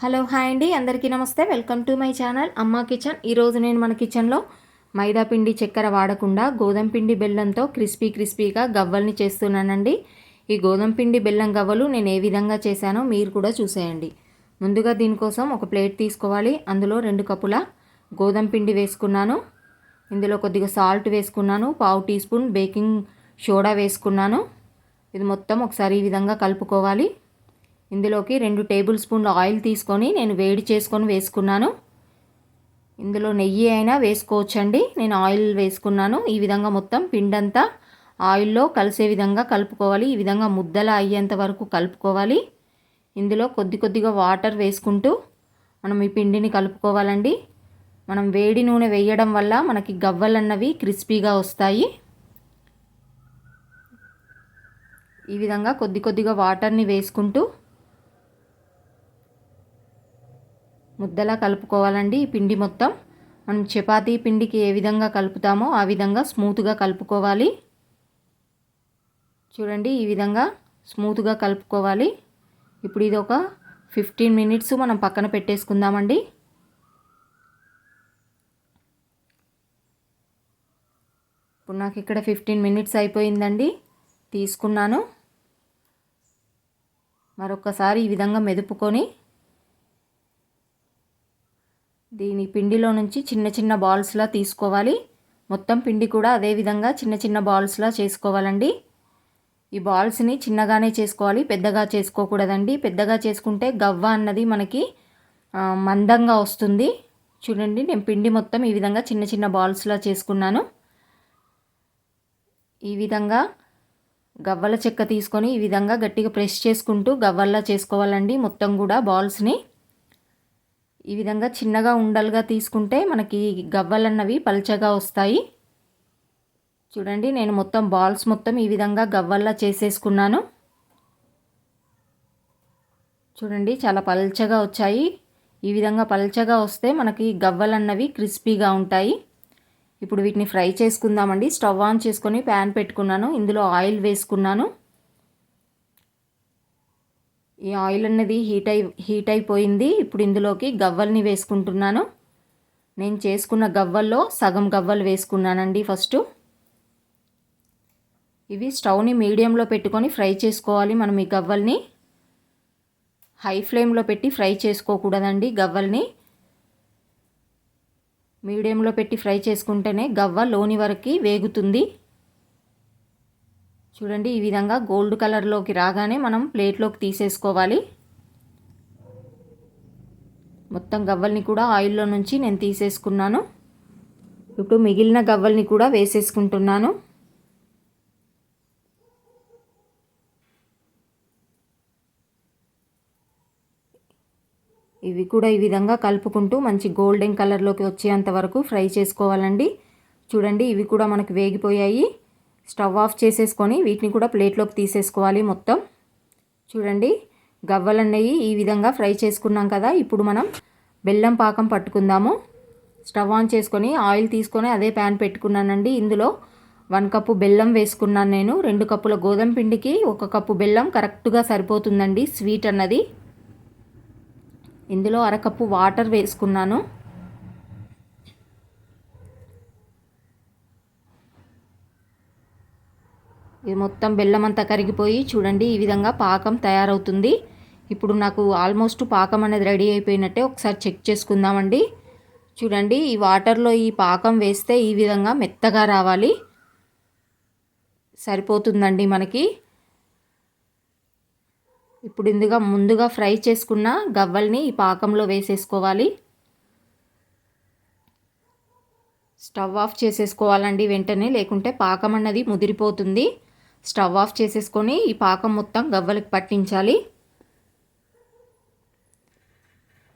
Hello hi అండి. అందరికీ నమస్తే. Welcome to my channel Amma kitchen. ఈరోజు నేను మన కిచెన్లో మైదా పిండి చక్కెర వాడకుండా గోధుమ పిండి బెల్లంతో క్రిస్పీ క్రిస్పీగా గవ్వల్ని చేస్తున్నానండి. ఈ గోధుమ పిండి బెల్లం గవ్వలు నేను ఏ విధంగా చేశానో మీరు కూడా చూసేయండి. ముందుగా దీనికోసం ఒక ప్లేట్ తీసుకోవాలి. అందులో రెండు కప్పుల గోధుమ పిండి వేసుకున్నాను. ఇందులో కొద్దిగా సాల్ట్ వేసుకున్నాను. పావు టీ స్పూన్ బేకింగ్ సోడా వేసుకున్నాను. ఇది మొత్తం ఒకసారి ఈ విధంగా కలుపుకోవాలి. ఇందులోకి రెండు టేబుల్ స్పూన్ల ఆయిల్ తీసుకొని నేను వేడి చేసుకొని వేసుకున్నాను. ఇందులో నెయ్యి అయినా వేసుకోవచ్చండి. నేను ఆయిల్ వేసుకున్నాను. ఈ విధంగా మొత్తం పిండంతా ఆయిల్లో కలిసే విధంగా కలుపుకోవాలి. ఈ విధంగా ముద్దల అయ్యేంత వరకు కలుపుకోవాలి. ఇందులో కొద్ది కొద్దిగా వాటర్ వేసుకుంటూ మనం ఈ పిండిని కలుపుకోవాలండి. మనం వేడి నూనె వేయడం వల్ల మనకి గవ్వలన్నవి క్రిస్పీగా వస్తాయి. ఈ విధంగా కొద్ది కొద్దిగా వాటర్ని వేసుకుంటూ ముద్దలా కలుపుకోవాలండి ఈ పిండి మొత్తం. మనం చపాతీ పిండికి ఏ విధంగా కలుపుతామో ఆ విధంగా స్మూత్గా కలుపుకోవాలి. చూడండి ఈ విధంగా స్మూత్గా కలుపుకోవాలి. ఇప్పుడు ఇది ఒక ఫిఫ్టీన్ మినిట్స్ మనం పక్కన పెట్టేసుకుందామండి. ఇప్పుడు నాకు ఇక్కడ ఫిఫ్టీన్ మినిట్స్ అయిపోయిందండి. తీసుకున్నాను. మరొకసారి ఈ విధంగా మెదుపుకొని దీని పిండిలో నుంచి చిన్న చిన్న బాల్స్లా తీసుకోవాలి. మొత్తం పిండి కూడా అదే విధంగా చిన్న చిన్న బాల్స్లా చేసుకోవాలండి. ఈ బాల్స్ని చిన్నగానే చేసుకోవాలి పెద్దగా చేసుకోకూడదండి. పెద్దగా చేసుకుంటే గవ్వ అన్నది మనకి మందంగా వస్తుంది. చూడండి నేను పిండి మొత్తం ఈ విధంగా చిన్న చిన్న బాల్స్లా చేసుకున్నాను. ఈ విధంగా గవ్వల చెక్క తీసుకొని ఈ విధంగా గట్టిగా ప్రెస్ చేసుకుంటూ గవ్వల్లా చేసుకోవాలండి మొత్తం కూడా బాల్స్ని ఈ విధంగా చిన్నగా ఉండలుగా తీసుకుంటే మనకి గవ్వలన్నవి పల్చగా వస్తాయి. చూడండి నేను మొత్తం బాల్స్ మొత్తం ఈ విధంగా గవ్వల్లా చేసేసుకున్నాను. చూడండి చాలా పల్చగా వచ్చాయి. ఈ విధంగా పల్చగా వస్తే మనకి గవ్వలన్నవి క్రిస్పీగా ఉంటాయి. ఇప్పుడు వీటిని ఫ్రై చేసుకుందామండి. స్టవ్ ఆన్ చేసుకొని ప్యాన్ పెట్టుకున్నాను. ఇందులో ఆయిల్ వేసుకున్నాను. ఈ ఆయిల్ అన్నది హీట్ అయి హీట్ అయిపోయింది. ఇప్పుడు ఇందులోకి గవ్వల్ని వేసుకుంటున్నాను. నేను చేసుకున్న గవ్వల్లో సగం గవ్వలు వేసుకున్నానండి ఫస్ట్. ఇవి స్టవ్ని మీడియంలో పెట్టుకొని ఫ్రై చేసుకోవాలి మనం ఈ గవ్వల్ని. హై ఫ్లేమ్లో పెట్టి ఫ్రై చేసుకోకూడదండి గవ్వల్ని. మీడియంలో పెట్టి ఫ్రై చేసుకుంటేనే గవ్వ లోని వరకు వేగుతుంది. చూడండి ఈ విధంగా గోల్డ్ కలర్లోకి రాగానే మనం ప్లేట్లోకి తీసేసుకోవాలి. మొత్తం గవ్వల్ని కూడా ఆయిల్లో నుంచి నేను తీసేసుకున్నాను. ఇప్పుడు మిగిలిన గవ్వల్ని కూడా వేసేసుకుంటున్నాను. ఇవి కూడా ఈ విధంగా కలుపుకుంటూ మంచి గోల్డెన్ కలర్లోకి వచ్చేంత వరకు ఫ్రై చేసుకోవాలండి. చూడండి ఇవి కూడా మనకు వేగిపోయాయి. స్టవ్ ఆఫ్ చేసేసుకొని వీటిని కూడా ప్లేట్లోకి తీసేసుకోవాలి మొత్తం. చూడండి గవ్వలన్నవి ఈ విధంగా ఫ్రై చేసుకున్నాం కదా. ఇప్పుడు మనం బెల్లం పాకం పట్టుకుందాము. స్టవ్ ఆన్ చేసుకొని ఆయిల్ తీసుకొని అదే ప్యాన్ పెట్టుకున్నానండి. ఇందులో వన్ కప్పు బెల్లం వేసుకున్నాను నేను. రెండు కప్పుల గోధుమ పిండికి ఒక కప్పు బెల్లం కరెక్ట్గా సరిపోతుందండి స్వీట్ అన్నది. ఇందులో అరకప్పు వాటర్ వేసుకున్నాను. ఇది మొత్తం బెల్లం అంతా కరిగిపోయి చూడండి ఈ విధంగా పాకం తయారవుతుంది. ఇప్పుడు నాకు ఆల్మోస్ట్ పాకం అనేది రెడీ అయిపోయినట్టే ఒకసారి చెక్ చేసుకుందామండి. చూడండి ఈ వాటర్లో ఈ పాకం వేస్తే ఈ విధంగా మెత్తగా రావాలి. సరిపోతుందండి మనకి. ఇప్పుడు ఇందుగా ముందుగా ఫ్రై చేసుకున్న గవ్వల్ని ఈ పాకంలో వేసేసుకోవాలి. స్టవ్ ఆఫ్ చేసేసుకోవాలండి వెంటనే లేకుంటే పాకం అన్నది ముదిరిపోతుంది. స్టవ్ ఆఫ్ చేసేసుకొని ఈ పాకం మొత్తం గవ్వలకి పట్టించాలి.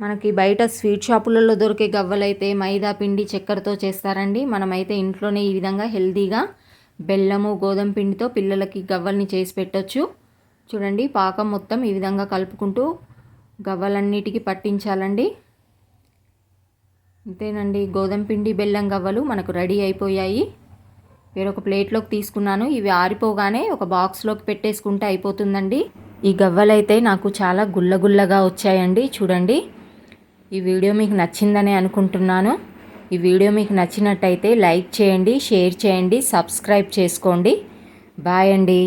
మనకి బయట స్వీట్ షాపులలో దొరికే గవ్వలైతే మైదా పిండి చక్కెరతో చేస్తారండి. మనమైతే ఇంట్లోనే ఈ విధంగా హెల్తీగా బెల్లము గోధుమ పిండితో పిల్లలకి గవ్వల్ని చేసి పెట్టచ్చు. చూడండి పాకం మొత్తం ఈ విధంగా కలుపుకుంటూ గవ్వలన్నిటికీ పట్టించాలండి. అంతేనండి గోధుమ పిండి బెల్లం గవ్వలు మనకు రెడీ అయిపోయాయి. వేరొక ప్లేట్లోకి తీసుకున్నాను. ఇవి ఆరిపోగానే ఒక బాక్స్లోకి పెట్టేసుకుంటే అయిపోతుందండి. ఈ గవ్వలైతే నాకు చాలా గుల్లగుల్లగా వచ్చాయండి. చూడండి. ఈ వీడియో మీకు నచ్చిందని అనుకుంటున్నాను. ఈ వీడియో మీకు నచ్చినట్టయితే లైక్ చేయండి షేర్ చేయండి సబ్స్క్రైబ్ చేసుకోండి. బాయ్ అండి.